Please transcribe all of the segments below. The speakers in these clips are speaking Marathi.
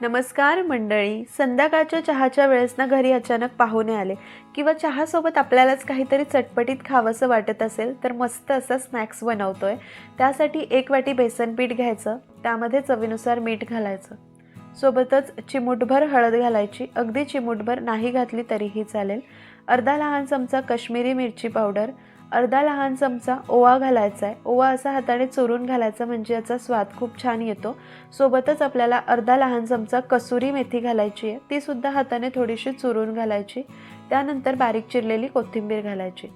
नमस्कार मंडळी. संध्याकाळच्या चहाच्या वेळेस ना घरी अचानक पाहुणे आले. किंवा चहासोबत आपल्यालाच काहीतरी चटपटीत खावंसं वाटत असेल तर मस्त असं स्नॅक्स बनवतो आहे त्यासाठी एक वाटी बेसन पीठ घ्यायचं. त्यामध्ये चवीनुसार मीठ घालायचं. सोबतच चिमूटभर हळद घालायची. अगदी चिमूटभर नाही घातली तरीही चालेल. अर्धा लहान चमचा कश्मीरी मिरची पावडर. अर्धा लहान चमचा ओवा घालायचा आहे ओवा असा हाताने चुरून घालायचा म्हणजे याचा स्वाद खूप छान येतो. सोबतच आपल्याला अर्धा लहान चमचा कसुरी मेथी घालायची आहे. तीसुद्धा हाताने थोडीशी चुरून घालायची. त्यानंतर बारीक चिरलेली कोथिंबीर घालायची.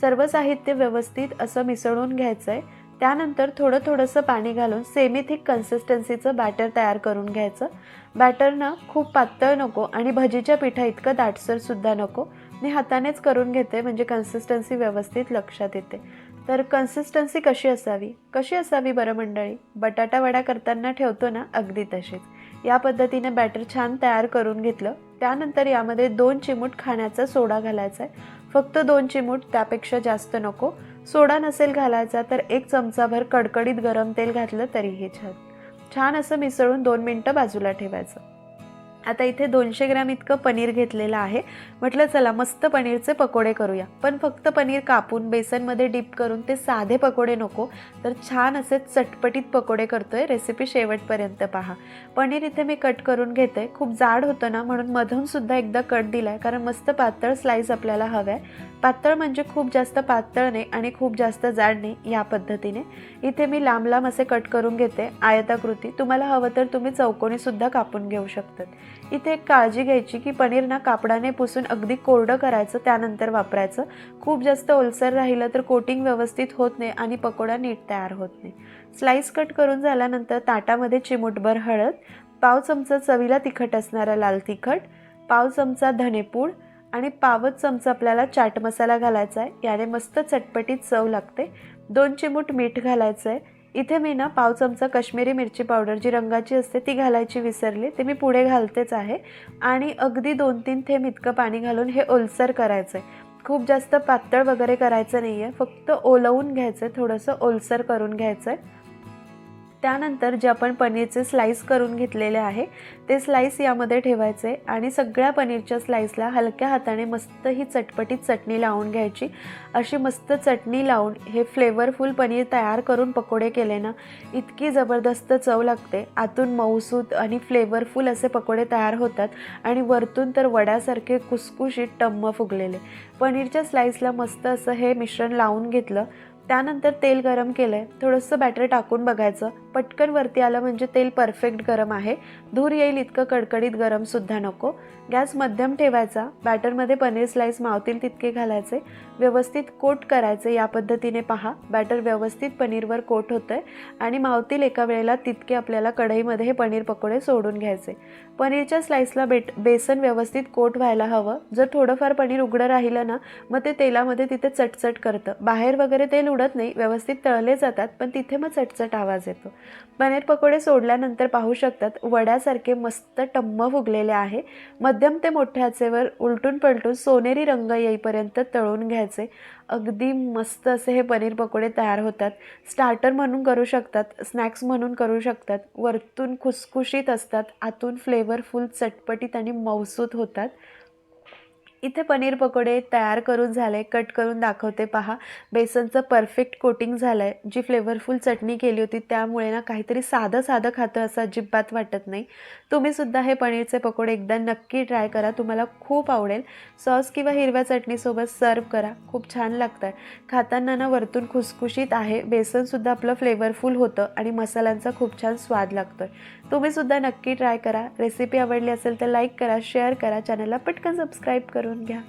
सर्व साहित्य व्यवस्थित असं मिसळून घ्यायचं आहे त्यानंतर थोडं थोडंसं पाणी घालून सेमी थिक कन्सिस्टन्सीचं बॅटर तयार करून घ्यायचं. बॅटर ना खूप पातळ नको आणि भजीच्या पिठा इतकं दाटसरसुद्धा नको. मी हातानेच करून घेते म्हणजे कन्सिस्टन्सी व्यवस्थित लक्षात येते. तर कन्सिस्टन्सी कशी असावी? कशी असावी बरं मंडळी? बटाटा वडा करताना ठेवतो ना अगदी तशीच. या पद्धतीने बॅटर छान तयार करून घेतलं. त्यानंतर यामध्ये दोन चिमूट खाण्याचा सोडा घालायचा आहे फक्त दोन चिमूट त्यापेक्षा जास्त नको. सोडा नसेल घालायचा तर एक चमचाभर कडकडीत गरम तेल घातलं तरीही छान. छान असं मिसळून दोन मिनटं बाजूला ठेवायचं. आता इथे दोनशे ग्रॅम इतकं पनीर घेतलेलं आहे. म्हटलं चला मस्त पनीरचे पकोडे करूया. पण फक्त पनीर कापून बेसनमध्ये डीप करून ते साधे पकोडे नको. तर छान असे चटपटीत पकोडे करतोय. रेसिपी शेवटपर्यंत पहा. पनीर इथे मी कट करून घेते. खूप जाड होतं ना म्हणून मधून सुद्धा एकदा कट दिलाय. कारण मस्त पातळ स्लाईस आपल्याला हवं आहे पातळ म्हणजे खूप जास्त पातळ नाही आणि खूप जास्त जाड नाही या पद्धतीने. इथे मी लांब लांब असे कट करून घेते. आयताकृती. तुम्हाला हवं तर तुम्ही चौकोनी सुद्धा कापून घेऊ शकतात. इथे एक काळजी घ्यायची की पनीर ना कापडाने पुसून अगदी कोरडं करायचं त्यानंतर वापरायचं. खूप जास्त ओलसर राहिलं तर कोटिंग व्यवस्थित होत नाही आणि पकोडा नीट तयार होत नाही. स्लाईस कट करून झाल्यानंतर ताटामध्ये चिमूटभर हळद पाव चमचा चवीला तिखट असणारा लाल तिखट पाव चमचा धनेपूड आणि पावच चमचा आपल्याला चाट मसाला घालायचा आहे. याने मस्त चटपटीत चव लागते. दोन चिमूट मीठ घालायचं आहे इथे मी ना पाव चमचा कश्मीरी मिरची पावडर जी रंगाची असते ती घालायची विसरली. ते मी पुढे घालतेच आहे. आणि अगदी दोन तीन थेंब इतकं पाणी घालून हे ओलसर करायचं आहे खूप जास्त पातळ वगैरे करायचं नाही आहे फक्त ओलवून घ्यायचं आहे थोडंसं ओलसर करून घ्यायचं आहे त्यानंतर जे आपण पनीरचे स्लाईस करून घेतलेले आहे ते स्लाईस यामध्ये ठेवायचे आणि सगळ्या पनीरच्या स्लाईसला हलक्या हाताने मस्त ही चटपटीत चटणी लावून घ्यायची. अशी मस्त चटणी लावून हे फ्लेवरफुल पनीर तयार करून पकोडे केले ना इतकी जबरदस्त चव लागते. आतून मऊसूत आणि फ्लेवरफुल असे पकोडे तयार होतात आणि वरतून तर वड्यासारखे कुसकुशीत टम्म फुगलेले. पनीरच्या स्लाईसला मस्त असं हे मिश्रण लावून घेतलं. त्यानंतर तेल गरम केलं आहे थोडंसं बॅटर टाकून बघायचं. पटकन वरती आलं म्हणजे तेल परफेक्ट गरम आहे. धूर येईल इतकं कडकडीत गरमसुद्धा नको. गॅस मध्यम ठेवायचा. बॅटरमध्ये पनीर स्लाईस मावतील तितके घालायचे. व्यवस्थित कोट करायचे या पद्धतीने पहा. बॅटर व्यवस्थित पनीरवर कोट होतं आहे आणि मावतील एका वेळेला तितके आपल्याला कढईमध्ये हे पनीर पकोडे सोडून घ्यायचे. पनीरच्या स्लाईसला बेट बेसन व्यवस्थित कोट व्हायला हवं. जर थोडंफार पनीर उघडं राहिलं ना मग ते तेलामध्ये तिथे चटचट करतं. बाहेर वगैरे तेल उडत नाही. व्यवस्थित तळले जातात पण तिथे मग चटचट आवाज येतो. पनीर पकोडे सोडल्यानंतर पाहू शकतात वड्यासारखे मस्त टम्म फुगलेले आहे. मध्यम ते मोठ्या आचेवर उलटून पलटून सोनेरी रंग येईपर्यंत तळून घ्यायचे. अगदी मस्त असे हे पनीर पकोडे तयार होतात. स्टार्टर म्हणून करू शकतात स्नॅक्स म्हणून करू शकतात. वरतून खुसखुशीत असतात आतून फ्लेवरफुल चटपटीत आणि मौसूत होतात. इथे पनीर पकोडे तयार करून झाले कट करून दाखवते पहा. बेसनचं परफेक्ट कोटिंग झालं आहे जी फ्लेवरफुल चटणी केली होती त्यामुळे ना काहीतरी साधं साधं खातं असं अजिबात वाटत नाही. तुम्हीसुद्धा हे पनीरचे पकोडे एकदा नक्की ट्राय करा. तुम्हाला खूप आवडेल. सॉस किंवा हिरव्या चटणीसोबत सर्व करा. खूप छान लागतं आहे खाताना ना वरतून खुसखुशीत आहे. बेसनसुद्धा आपलं फ्लेवरफुल होतं आणि मसाल्यांचा खूप छान स्वाद लागतो आहे तुम्हीसुद्धा नक्की ट्राय करा. रेसिपी आवडली असेल तर लाईक करा शेअर करा. चॅनलला पटकन सबस्क्राईब करून घ्या